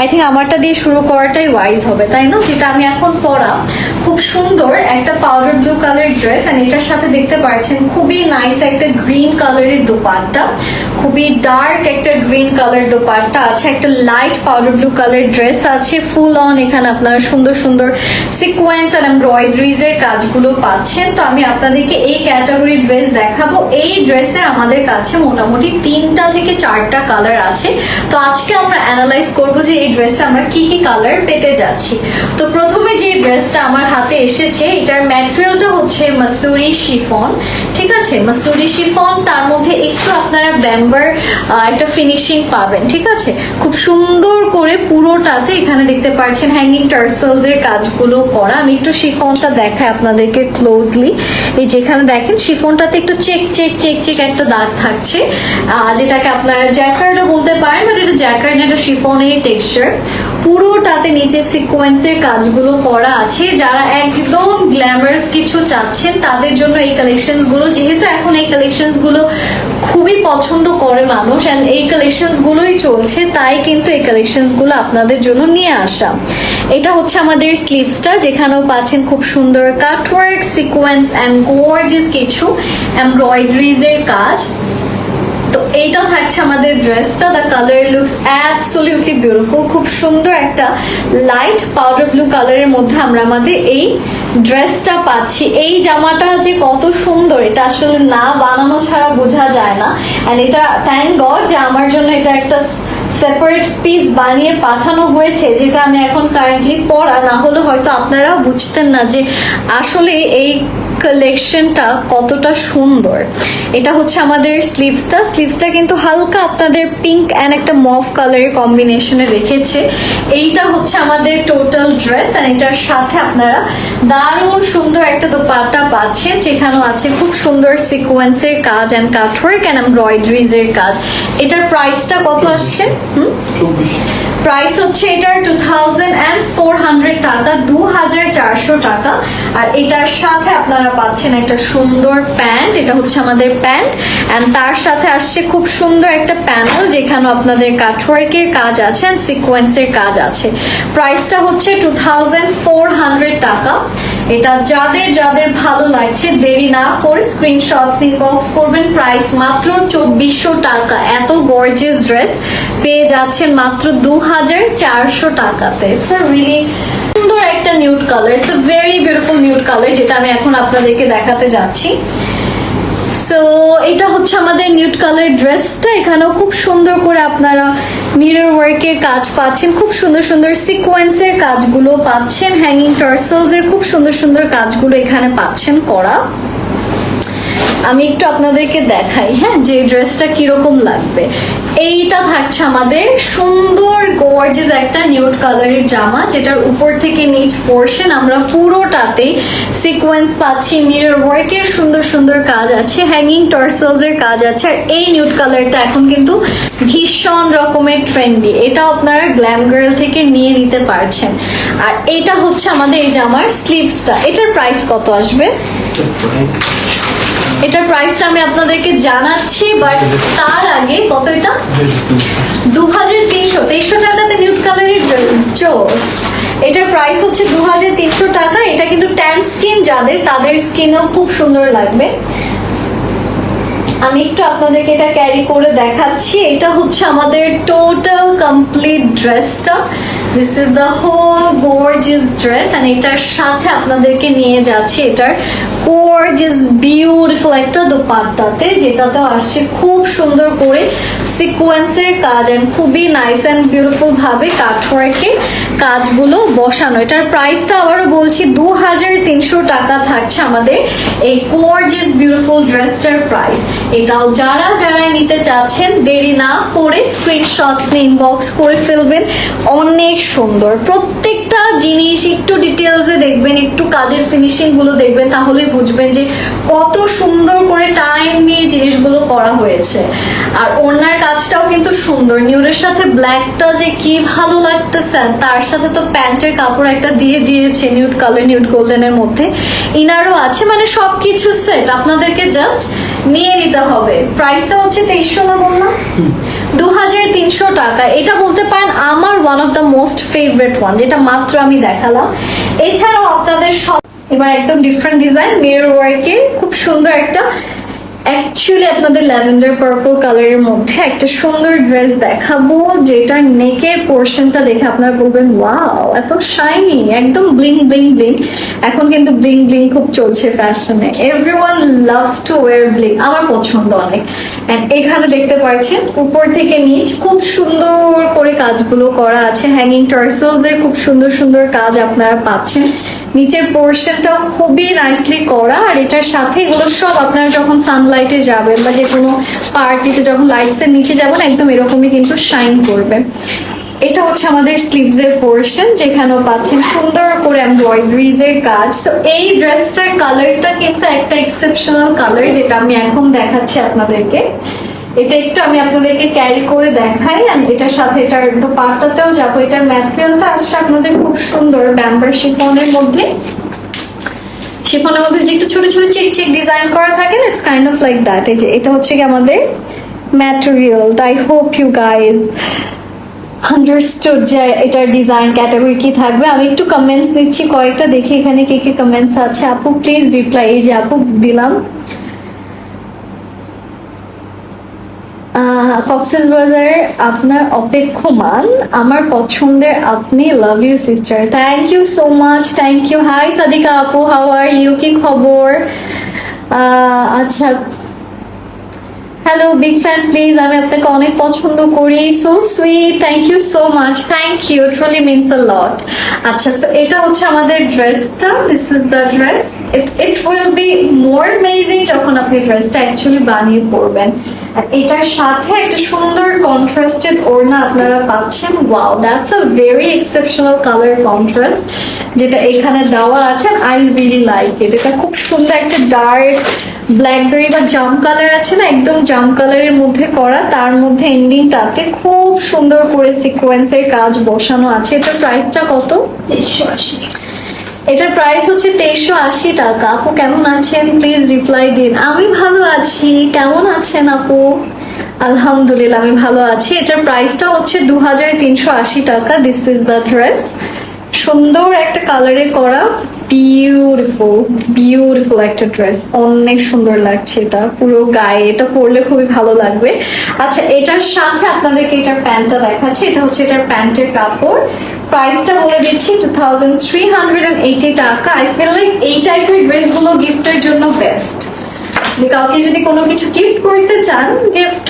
I think আমারটা দিয়ে শুরু করাটাই ওয়াইজ হবে, তাই না? যেটা আমি এখন পরা। খুব সুন্দর একটা পাউডার ব্লু কালার ড্রেস আর এটার সাথে দেখতে পাচ্ছেন খুবই নাইস একটা গ্রিন কালারের দোপাট্টা। খুবই ডার্ক একটা গ্রিন কালার দোপাট্টা আছে, একটা light powder blue colour dress আছে ফুল অন এখানে আপনারা সুন্দর সুন্দর সিকোয়েন্স আর এমব্রয়ডারিজ এর কাজগুলো পাচ্ছেন। তো আমি আপনাদেরকে এই ক্যাটাগরির ড্রেস দেখাবো। এই ড্রেসের আমাদের কাছে মোটামুটি তিনটা থেকে চারটা কালার আছে। তো আজকে আমরা অ্যানালাইজ করব যে এই ড্রেসে আমরা কি কি কালার পেতে যাচ্ছি? তো প্রথমে যে ড্রেসটা আমার হাতে এসেছে, এটার ম্যাটেরিয়ালটা হচ্ছে মাসুরি শিফন ঠিক আছে? মাসুরি শিফন তার মধ্যে একটু আপনারা ব্যাম্বার একটা ফিনিশিং পাবেন, ঠিক আছে? খুব সুন্দর করে পুরোটাতে এখানে দেখতে পাচ্ছেন হ্যাঙ্গিং টার্সেলস এর কাজগুলো করা। আমি একটু শিফনটা দেখাই আপনাদেরকে ক্লোজলি এই যেখানে দেখেন শিফনটাতে একটু চেক চেক চেক চেক একটা দাগ থাকছে। যেটাকে আপনারা জ্যাকার্ডও বলতে পারেন বাট এটা জ্যাকার্ড এটা শিফনের টেক্সচার পুরোটাতে নিচে সিকোয়েন্সের কাজগুলো করা আছে। যারা একদম গ্ল্যামারাস কিছু চাচ্ছেন, তাদের জন্য এই কালেকশনসগুলো, যেহেতু এখন এই কালেকশনসগুলো খুবই পছন্দ করে মানুষ অ্যান্ড এই কালেকশনস গুলোই চলছে, তাই কিন্তু এই কালেকশনসগুলো আপনাদের জন্য নিয়ে আসা। এটা হচ্ছে আমাদের স্লিভসটা যেখানেও পাচ্ছেন খুব সুন্দর কাটওয়ার্ক সিকোয়েন্স অ্যান্ড গোর্জিস কিছু এমব্রয়ডারিজ এর কাজ। তো এইটা থাকছে আমাদের ড্রেসটা the colour looks absolutely beautiful খুব সুন্দর একটা লাইট পাউডার ব্লু কালারের মধ্যে আমরা আমাদের এই ড্রেসটা পাচ্ছি। এই জামাটা যে কত সুন্দর, এটা আসলে না বানানো ছাড়া বোঝা যায় না। অ্যান্ড এটা থ্যাংক গড যে আমার জন্য এটা একটা সেপারেট পিস বানিয়ে পাঠানো হয়েছে, যেটা আমি এখন কারেন্টলি পরা। না হলে হয়তো আপনারাও বুঝতেন না যে আসলে এই কালেকশনটা কতটা সুন্দর। এটা হচ্ছে আমাদের স্লিভসটা স্লিভসটা কিন্তু হালকা আপনাদের পিঙ্ক অ্যান্ড একটা মফ কালারের কম্বিনেশনে রেখেছে। এইটা হচ্ছে আমাদের টোটাল ড্রেস অ্যান্ড এটার সাথে আপনারা দারুণ সুন্দর একটা দোপাট্টা পাচ্ছেন যেখানেও আছে খুব সুন্দর সিকোয়েন্সের কাজ অ্যান্ড কাটওয়ার্ক অ্যান্ড এমব্রয়ডারিজ এর কাজ। এটার প্রাইসটা কত আসছে? প্রাইস হচ্ছে এটার টু থাউজেন্ড হান্ড্রেড টাকা দু হাজার চারশো টাকা। আর এটার সাথে আপনারা পাচ্ছেন একটা সুন্দর প্যান্ট, এটা হচ্ছে আমাদের প্যান্ট। অ্যান্ড তার সাথে আসছে খুব সুন্দর একটা প্যানেল, যেখানে আপনাদের কাঠওয়ার্কের কাজ আছে অ্যান্ড সিকোয়েন্সের কাজ আছে। প্রাইসটা হচ্ছে টু থাউজেন্ড ফোর হান্ড্রেড টাকা। এটা যাদের যাদের ভালো লাগছে, দেরি না করে স্ক্রিনশটস ইনবক্স করবেন। প্রাইস মাত্র চব্বিশশো টাকা। এত গর্জিয়াস ড্রেস পেয়ে যাচ্ছেন মাত্র দু হাজার চারশো টাকাতে। ইটস আ রিয়েলি সুন্দর একটা nude colour it's a very beautiful nude colour যেটা আমি এখন আপনাদেরকে দেখাতে যাচ্ছি। সো এটা হচ্ছে আমাদের নিউড কালার ড্রেসটা এখানেও খুব সুন্দর করে আপনারা মিরর ওয়ার্কের কাজ পাচ্ছেন, খুব সুন্দর সুন্দর সিকোয়েন্সের কাজগুলো পাচ্ছেন হ্যাঙ্গিং টার্সেলস এর খুব সুন্দর সুন্দর কাজগুলো এখানে পাচ্ছেন করা। আমি একটু আপনাদেরকে দেখাই হ্যাঁ যে ড্রেসটা কীরকম লাগবে। এইটা থাকছে আমাদের সুন্দর গর্জিয়াস একটা নিউড কালারের জামা, যেটার উপর থেকে নিচ পোর্শন আমরা পুরোটাতে সিকোয়েন্স পাচ্ছি। মিরর ওয়ার্কের সুন্দর সুন্দর কাজ আছে হ্যাঙ্গিং টার্সেলস এর কাজ আছে, আর এই নিউড কালারটা এখন কিন্তু ভীষণ রকমের ট্রেন্ডি এটা আপনারা গ্ল্যাম গার্ল থেকে নিয়ে নিতে পারছেন। আর এটা হচ্ছে আমাদের এই জামার স্লিভসটা এটার প্রাইস কত আসবে? এটার প্রাইসটা আমি আপনাদেরকে জানাচ্ছি বাট তার আগে কত এটা? দু হাজার তিনশো। তেইশশো টাকাতে নিউট কালারের জোস এটার প্রাইস হচ্ছে দু হাজার তিনশো টাকা। এটা কিন্তু ট্যান স্কিন যাদের, তাদের স্কিনও খুব সুন্দর লাগবে। আমি একটু আপনাদেরকে এটা ক্যারি করে দেখাচ্ছি। এটা হচ্ছে আমাদের টোটাল কমপ্লিট ড্রেসটা this is the whole gorgeous dress and এটার সাথে আপনাদেরকে নিয়ে যাচ্ছি এটার গোর্জিয়াস বিউটিফুল একটা দোপাট্টাতে যেটাতে আসছে খুব সুন্দর করে সিকোয়েন্সের কাজ অ্যান্ড খুবই নাইস অ্যান্ড বিউটিফুল ভাবে কাজগুলো বসানো। এটার প্রাইসটা আবারও বলছি দু হাজার তিনশো টাকা থাকছে আমাদের এই গোর্জিয়াস বিউটিফুল ড্রেসটার প্রাইস এটাও যারা যারা নিতে চাচ্ছেন, দেরি না করে স্ক্রিনশটস ইনবক্স করে ফেলবেন। অনেক সুন্দর। প্রত্যেকটা জিনিস, একটু ডিটেলসে দেখবেন, একটু কাজের ফিনিশিংগুলো দেখবেন তাহলে বুঝবেন যে কত সুন্দর করে টাইম নিয়ে জিনিসগুলো করা হয়েছে। আর ওনার কাজটাও কিন্তু সুন্দর। নিউরের সাথে ব্ল্যাকটা যে কি ভালো লাগতেছে তার সাথে তো প্যান্টের কাপড় একটা দিয়ে দিয়েছে নিউড কালার নিউড গোল্ডেনের মধ্যে। ইনারও আছে মানে সবকিছু সেট আপনাদেরকে জাস্ট নিয়ে নিতে হবে। প্রাইসটা হচ্ছে তেইশশো না বললাম? দু হাজার তিনশো টাকা। এটা বলতে পারেন আমার one of the most favourite one যেটা মাত্র আমি দেখালাম। এছাড়াও আপনাদের সব এবার একদম ডিফারেন্ট ডিজাইন মিরর ওয়ার্কের খুব সুন্দর একটা অ্যাকচুয়ালি আপনাদের ল্যাভেন্ডার পার্পল কালারের মধ্যে একটা সুন্দর ড্রেস দেখাবো যেটা নেকের পোর্শনটা দেখে আপনারা বলবেন ওয়াও এত শাইনি একদম ব্লিং ব্লিং ব্লিং এখন কিন্তু ব্লিং ব্লিং খুব চলছে ফ্যাশনে everyone loves to wear bling আমার পছন্দ অনেক। এখানে দেখতে পাচ্ছেন, উপর থেকে নিচ খুব সুন্দর করে কাজগুলো করা আছে। হ্যাঙ্গিং টার্সেলস এর খুব সুন্দর সুন্দর কাজ আপনারা পাচ্ছেন। নিচের পোর্শনটাও খুবই নাইসলি করা, আর এটার সাথে এগুলো সব আপনারা যখন সানলাইটে যাবেন বা যে কোনো পার্টিতে যখন লাইটসের নিচে যাবেন, একদম এরকমই কিন্তু শাইন করবে। এটা হচ্ছে আমাদের স্লিভস এর পোর্শন যেখানেও পাচ্ছেন সুন্দর করে এমব্রয়ডারিজ এর কাজ। তো এই ড্রেসটার কালারটা কিন্তু একটা এক্সেপশনাল কালার যেটা আমি এখন দেখাচ্ছি আপনাদেরকে। এটা একটু আমি আপনাদেরকে ক্যারি করে দেখাই আর এটার সাথে এটার দোপাট্টাতেও যাব। এটার ম্যাটেরিয়ালটা আসছে আপনাদের খুব সুন্দর ব্যাম্বার শিফনের মধ্যে। শিফনের মধ্যে যে একটু ছোট ছোট চেক চেক ডিজাইন করা থাকে না it's kind of like that এই যে, এটা হচ্ছে কি আমাদের material I hope you guys understood যে এটার ডিজাইন ক্যাটাগরি কি থাকবে। আমি একটু কমেন্টস নিচ্ছি, কয়েকটা দেখি এখানে কে কে কমেন্টস আছে। আপু প্লিজ রিপ্লাই এই যে আপু, দিলাম। কক্সেস বাজার আপনার অপেক্ষমান, আমার পছন্দের আপনি love you sister thank you so much thank you hi Sadika আপু হাউ আর ইউ কি খবর? আচ্ছা। হ্যালো বিগ ফ্যান প্লিজ আমি আপনাকে অনেক পছন্দ করি। So sweet thank you so much thank you truly means a lot আচ্ছা সো এটা হচ্ছে আমাদের ড্রেসটা this is the dress it it will be more amazing যখন আপনি ড্রেসটা অ্যাকচুয়ালি বানিয়ে পরবেন। আর এটার সাথে একটা সুন্দর কন্ট্রাস্টেড ওড়না আপনারা পাচ্ছেন। Wow that's a very exceptional colour contrast যেটা এখানে দেওয়া আছে আই রিয়েলি লাইক এটা খুব সুন্দর একটা ডার্ক ব্ল্যাকবেরি বা জাম কালার আছে না? একদম জাম কালারের মধ্যে করা। তার মধ্যে এন্ডিংটাতে খুব সুন্দর করে সিকোয়েন্সের কাজ বসানো আছে। এটার প্রাইসটা কত? তেইশশো আশি। এটার প্রাইস হচ্ছে তেইশশো আশি টাকা। আপু, কেমন আছেন? প্লিজ রিপ্লাই দিন। আমি ভালো আছি। কেমন আছেন আপু? আলহামদুলিল্লাহ, আমি ভালো আছি। এটার প্রাইসটা হচ্ছে দু হাজার তিনশো আশি টাকা। দিস ইজ দ্য ড্রেস সুন্দর একটা কালারে করা। বিউটিফুল বিউটিফুল একটা ড্রেস অনেক সুন্দর লাগছে এটা, পুরো গায়ে। এটা পরলে খুবই ভালো লাগবে। আচ্ছা এটার সাথে আপনাদেরকে এটার প্যান্টটা দেখাচ্ছি। এটা হচ্ছে এটার প্যান্টের কাপড়। প্রাইসটা বলে দিচ্ছি two thousand three hundred and eighty টাকা। আই ফিল লাইক এই টাইপের ড্রেসগুলো গিফটের জন্য বেস্ট কাউকে যদি কোনো কিছু গিফট করতে চান gift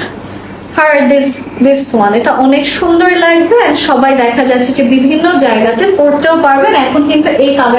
her this this one এটা অনেক সুন্দর লাগবে। সবাই দেখা যাচ্ছে যে বিভিন্ন জায়গাতে পড়তেও পারবেন। এখন কিন্তু এই কালার